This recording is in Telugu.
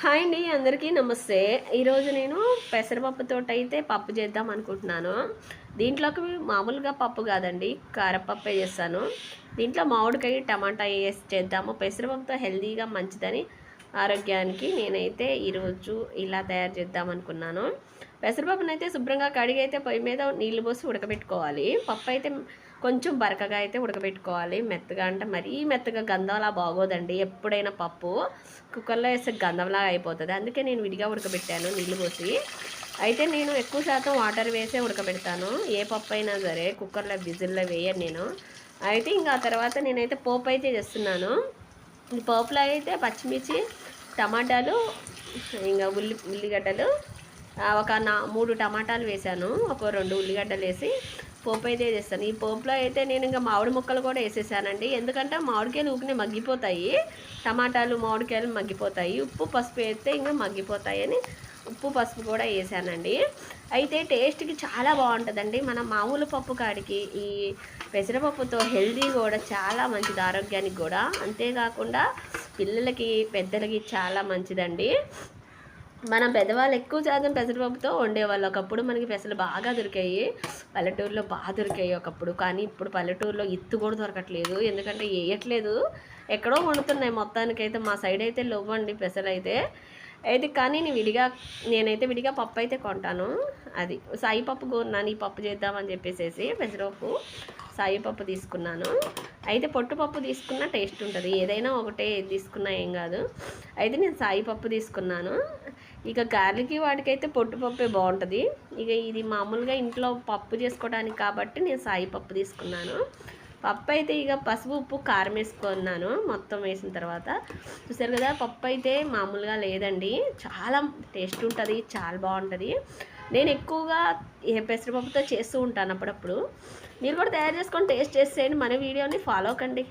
హాయ్ అండి అందరికీ నమస్తే. ఈరోజు నేను పెసరపప్పుతో అయితే పప్పు చేద్దాం అనుకుంటున్నాను. దీంట్లోకి మామూలుగా పప్పు కాదండి కారపప్పే చేస్తాను. దీంట్లో మామిడికాయ టమాటా వేసి చేద్దాము. పెసరపప్పుతో హెల్తీగా మంచిదని ఆరోగ్యానికి నేనైతే ఈరోజు ఇలా తయారు చేద్దాం అనుకున్నాను. పెసరపప్పునైతే శుభ్రంగా కడిగి అయితే పొయ్యి మీద నీళ్ళు పోసి ఉడకబెట్టుకోవాలి. పప్పు అయితే కొంచెం బరకగా అయితే ఉడకబెట్టుకోవాలి. మెత్తగా అంటే మరీ మెత్తగా గంధంలా బాగోదండి. ఎప్పుడైనా పప్పు కుక్కర్లో వేస్తే గంధంలా అయిపోతుంది. అందుకే నేను విడిగా ఉడకబెట్టాను నీళ్ళు పోసి. అయితే నేను ఎక్కువ శాతం వాటర్ వేసే ఉడకబెడతాను. ఏ పప్పు అయినా సరే కుక్కర్లో విజిల్లో వేయను నేను. అయితే ఇంకా తర్వాత నేనైతే పోపు అయితే చేస్తున్నాను. ఈ పోపులో అయితే పచ్చిమిర్చి టమాటాలు ఇంకా ఉల్లి ఉల్లిగడ్డలు ఒక నా మూడు టమాటాలు వేశాను ఒక రెండు ఉల్లిగడ్డలు వేసి పోపు అయితే వేసేస్తాను ఈ పోపులో అయితే నేను ఇంకా మామిడి ముక్కలు కూడా వేసేసానండి. ఎందుకంటే మామిడికాయలు ఊకినే మగ్గిపోతాయి. టమాటాలు మామిడికాయలు మగ్గిపోతాయి. ఉప్పు పసుపు వేస్తే ఇంకా మగ్గిపోతాయని ఉప్పు పసుపు కూడా వేసానండి. అయితే టేస్ట్కి చాలా బాగుంటుందండి. మన మామూలు పప్పు కాడికి ఈ పెసరపప్పుతో హెల్దీ కూడా చాలా మంచిది ఆరోగ్యానికి కూడా. అంతేకాకుండా పిల్లలకి పెద్దలకి చాలా మంచిదండి. మనం పెద్దవాళ్ళు ఎక్కువ శాతం పెసరపప్పుతో వండేవాళ్ళు. ఒకప్పుడు మనకి పెసలు బాగా దొరికాయి. పల్లెటూరులో బాగా దొరికాయి ఒకప్పుడు. కానీ ఇప్పుడు పల్లెటూరులో ఇత్తు కూడా దొరకట్లేదు. ఎందుకంటే వేయట్లేదు. ఎక్కడో వండుతున్నాయి మొత్తానికైతే. మా సైడ్ అయితే లేవండి పెసలు అయితే. అయితే కానీ నేను విడిగా నేనైతే విడిగా పప్పు అయితే కొంటాను. అది సాయి పప్పు కొన్నాను. ఈ పప్పు చేద్దామని చెప్పేసి పెసరపప్పు సాయి పప్పు తీసుకున్నాను. అయితే పొట్టుపప్పు తీసుకున్న టేస్ట్ ఉంటుంది. ఏదైనా ఒకటే తీసుకున్నా ఏం కాదు. అయితే నేను సాయి పప్పు తీసుకున్నాను. ఇక గార్లికి వాటికైతే పొట్టుపప్పే బాగుంటుంది. ఇక ఇది మామూలుగా ఇంట్లో పప్పు చేసుకోవడానికి కాబట్టి నేను సాయి పప్పు తీసుకున్నాను. పప్పు అయితే ఇక పసుపు ఉప్పు కారం వేసుకున్నాను మొత్తం వేసిన తర్వాత. చూసారు కదా పప్పు అయితే మామూలుగా లేదండి. చాలా టేస్ట్ ఉంటుంది చాలా బాగుంటుంది. నేను ఎక్కువగా ఏ పెసరపప్పుతో చేస్తూ ఉంటాను అప్పుడప్పుడు. మీరు కూడా తయారు చేసుకొని టేస్ట్ చేసేయండి. మన వీడియోని ఫాలో కండి.